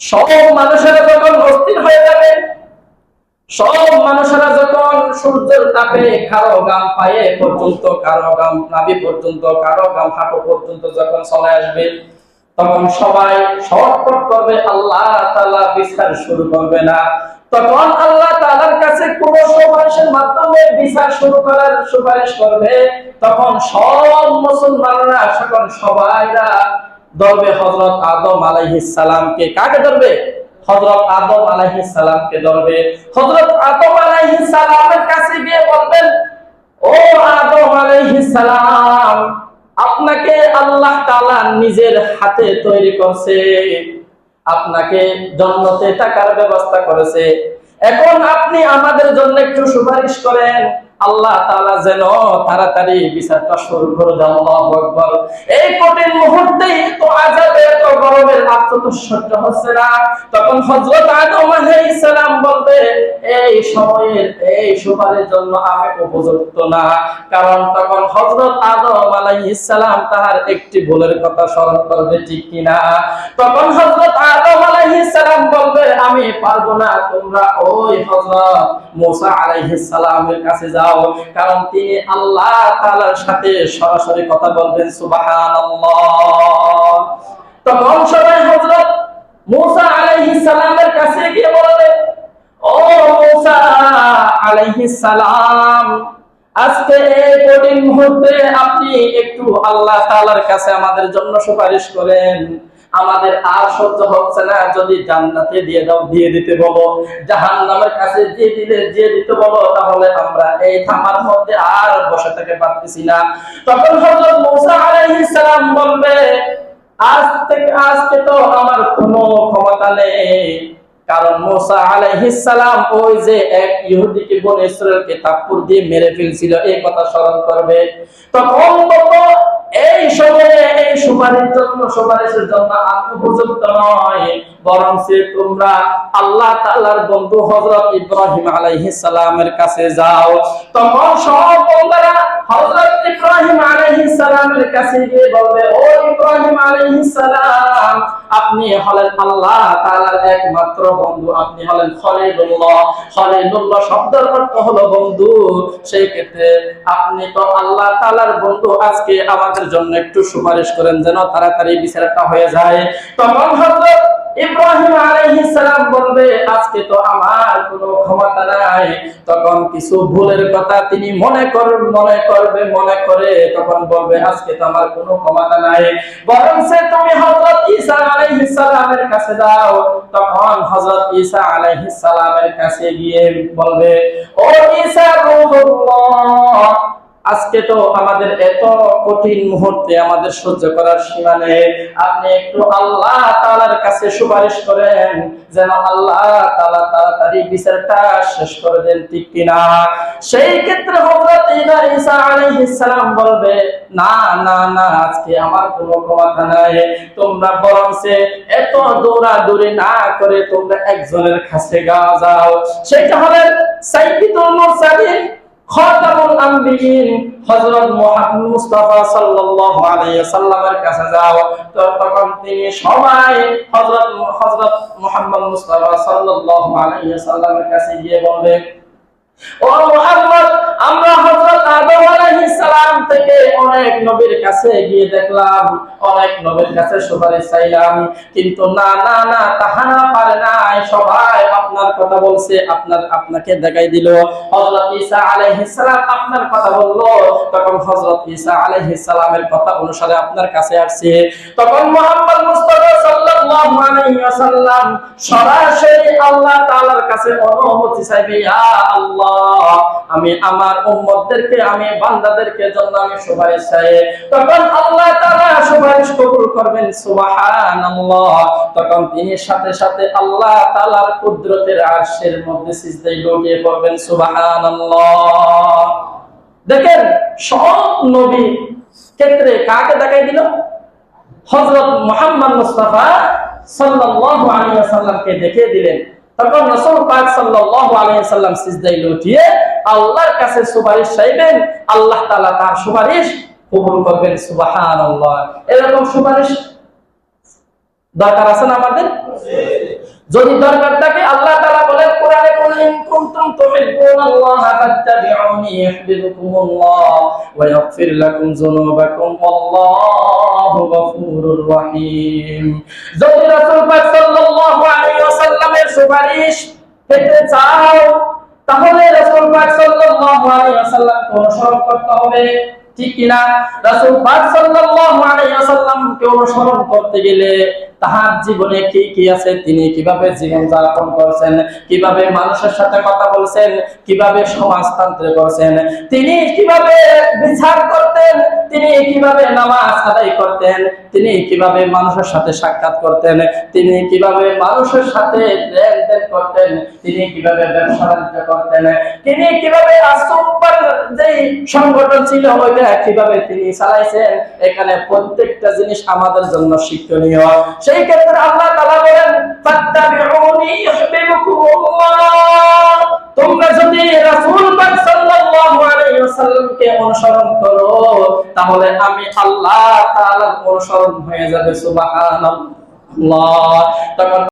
সব মানুষেরা যখন অস্থির হয়ে যাবে, সব মানুষেরা যখন সূর্যের তাপে কারও গাম পায়ে পর্যন্ত, কারও গাম নাভি পর্যন্ত, কারও গাম হাঁটু পর্যন্ত যখন চলে আসবে, তখন সবাই শর্টকট করবে, আল্লাহ তাআলা বিচার শুরু করবে না। তখন আল্লাহ তাআলার কাছে কোন সুপারিশের মাধ্যমে বিচার শুরু করার সুপারিশ করবে। তখন সব মুসলমানরা তখন সবাইরা ধরবে হযরত আদম আলাইহিস সালামকে। কাকে ধরবে? হযরত আদম আলাইহিস সালামকে ধরবে। হযরত আদম আলাইহিস সালামের কাছে গিয়ে বলবেন, ও আদম আলাইহিস সালাম, আপনাকে আল্লাহ তাআলা নিজের হাতে তৈরি করছে। আপনাকে জন্নতে টাকার ব্যবস্থা করেছে। এখন আপনি আমাদের জন্য একটু সুপারিশ করেন। আল্লাহ তাআলা যেন তাড়াতাড়ি বিচারটা শুরু করে দেন আল্লাহু আকবার। এই কঠিন মুহূর্তে তো আযাবে এত গরমের আত্মত সহ্য তখন আদম বলবে, এই সময়ের, এই সুপারের জন্য আমি উপযুক্ত না। কারণ তখন আদম তার একটি ভুলের কথা স্মরণ করবে, ঠিক তখন আদম বলবে, আমি পারব না, তোমরা ওই কাছে যাও। কারণ তিনি আল্লাহ তাআলার সাথে সরাসরি কথা বলবেন, সুবহানাল্লাহ। তখন সবাই হযরত মুসা আলাইহিস সালামের কাছে গিয়ে ও মুসা আলাইহিস সালাম, আজকে এই কঠিন মুহূর্তে আপনি একটু আল্লাহ কাছে আমাদের জন্য সুপারিশ করেন। আমাদের আর সহ্য হচ্ছে না, যদি জান্নাতে দিয়ে দাও, দিয়ে দিতে বলো। জাহান্নামের কাছে দিয়ে দিলে, দিয়ে দিতে বলো, তাহলে আমরা এই থামার মধ্যে আর বসে থেকে পারতেছি না। তখন হযরত মুসা আলাইহিস সালাম বলবে আজ থেকে আজকে তো আমার কোনো ক্ষমতা নেই। কারণ মোসা আলাইহিস সালাম ওই যে এক ইহুদিকে বনে ইসরায়েলকে তাপ্পুর দিয়ে মেরে ফেলছিল, এই কথা স্মরণ করবে। তখন সুপারিশের জন্য সুপারিশের জন্য আমি উপযুক্ত নয়। বরং সে তোমরা আল্লাহ তাআলার বন্ধু হযরত ইব্রাহিম আলাইহিস সালামের কাছে যাও। তখন সব বন্ধুরা হযরত ইব্রাহিম আলাইহিস সালামের কাছে গিয়ে বলবে, ও ইব্রাহিম আলাইহিস সালাম আপনি হলেন আল্লাহ তাআলার একমাত্র বন্ধু। আপনি হলেন খলিলুল্লাহ। খলিলুল্লাহ শব্দের অর্থ হলো বন্ধু। সেই ক্ষেত্রে আপনি তো আল্লাহ তাআলার বন্ধু। আজকে আমাদের জন্য একটু সুপারিশ করেন যেন তাড়াতাড়ি বিচারটা হয়ে যায়। তখন হযরত ইব্রাহিম সালাম বলবে, আজকে তো আমার কোনো ক্ষমতা নাই। তখন কিছু ভুলের কথা তিনি মনে কর, মনে করবে, মনে করে তখন বলবে, আজকে তো আমার কোনো ক্ষমতা নাই। বরং সে তুমি হযরত ঈসা আলাইহিস সালামের কাছে যাও, তখন হযরত ঈসা আলাইহিস সালামের কাছে গিয়ে বলবে, ও ঈসা, রূহুল্লাহ আজকে তো আমাদের এত কঠিন মুহূর্তে আমাদের সহ্য করার সীমা নেই। আপনি একটু আল্লাহ তাআলার কাছে সুপারিশ করেন যেন আল্লাহ তাআলা তাড়াতাড়ি বিচারটা শেষ করে দেন, ঠিক কিনা? সেই ক্ষেত্রে হযরত ঈসা আলাইহিস সালাম বলবে, না না না, আজকে আমার কোনো ক্ষমতা নাই। তোমরা এত দৌড়াদৌড়ি না করে তোমরা একজনের কাছে গাও যাও। সেটা হলেন মুরসালিন খাতামুল আম্বিয়িন হযরত মুহাম্মদ মুস্তাফা সাল্লাল্লাহু আলাইহি সাল্লামের কাছে যাও তো তখন তিনি সবাই হযরত হযরত মুহাম্মদ মুস্তাফা সাল্লাল্লাহু আলাইহি সাল্লামের কাছে গিয়ে বলবে ও মুহাম্মদ, আমরা হযরত আদম আলাইহিস সালাম থেকে অনেক নবীর কাছে গিয়ে দেখলাম, অনেক নবীর কাছে চাইলাম। কিন্তু না না না তাহা না পারে নাই। সবাই আপনার কথা বলছে, আপনার আপনাকে দেখাই দিল। হযরত ঈসা আলাইহিস সালাম আপনার কথা বলল। তখন হযরত ঈসা আলাইহিস সালামের কথা অনুসারে আপনার কাছে আসছে। তখন মুহাম্মদ মুস্তাফা সাল্লাল্লাহু আলাইহি ওয়াসাল্লাম সরাসরি আল্লাহ তাআলার কাছে অনুমতি চাইবে, ইয়া আল্লাহ, আমি আমার উম্মতদেরকে, আমি বান্দাদেরকে জন্য আমি সুপারিশ চাই। তখন আল্লাহ তাআলা সুপারিশ কবুল করবেন, সুবহানাল্লাহ। তখন তিনি সাথে সাথে আল্লাহ তাআলার কুদরতের আরশের মধ্যে সিজদায় লুটিয়ে পড়বেন, সুবহানাল্লাহ। দেখেন, সব নবী ক্ষেত্রে কাকে দেখাই দিল? হযরত মুহাম্মদ মুস্তাফা সাল্লাল্লাহু আলাইহি ওয়াসাল্লামকে দেখিয়ে দিলেন। তখন রাসূল পাক সাল্লাল্লাহু আলাইহি ওয়াসাল্লাম সিজদায় লুটিয়ে আল্লাহর কাছে সুপারিশ চাইবেন আল্লাহ তাআলা তার সুপারিশ কবুল করবেন সুবহানাল্লাহ। এরকম সুপারিশ দরকার আছে না আমাদের? যদি দরকার থাকে আল্লাহ তাআলা বলেন কোরআনে কুল ইন কুনতুম তুহিব্বুনাল্লাহ ফাত্তাবিউনি ইউহিব্বুকুমুল্লাহ ওয়া ইয়াগফির লাকুম যুনুবাকুম ওয়াল্লাহু গফুরুর রহিম যদি রাসূল পাক সাল্লাল্লাহু আলাইহি ওয়াসাল্লামের সুপারিশ পেতে চাও, তাহলে রাসূল পাক সাল্লাল্লাহু আলাইহি ওয়াসাল্লামকে অনুসরণ করতে হবে, ঠিক কিনা? রাসূল পাক সাল্লাল্লাহু আলাইহি ওয়াসাল্লামকে অনুসরণ করতে গেলে তাহার জীবনে কি কি আছে, তিনি কীভাবে জীবন যাপন করছেন, কীভাবে মানুষের সাথে কথা বলছেন, কীভাবে সমাজতন্ত্রে করছেন, তিনি কীভাবে বিচার করতেন, তিনি কীভাবে নামাজ আদায় করতেন, তিনি কীভাবে মানুষের সাথে সাক্ষাৎ করতেন, তিনি কীভাবে মানুষের সাথে লেনদেন করতেন, তিনি কীভাবে ব্যবসা বাণিজ্য করতেন, তিনি কীভাবে যে সংগঠন ছিল, ওইটা কীভাবে তিনি চালাইছেন, এখানে প্রত্যেকটা জিনিস আমাদের জন্য শিক্ষণীয়। সেই ক্ষেত্রে আল্লাহ তাআলা বলেন তোমরা যদি রাসূল সাল্লাল্লাহু আলাইহি ওয়াসাল্লামকে অনুসরণ করো, তাহলে আমি আল্লাহ তাআলার অনুসরণ হয়ে যাবে, সুবহানাল্লাহ। তখন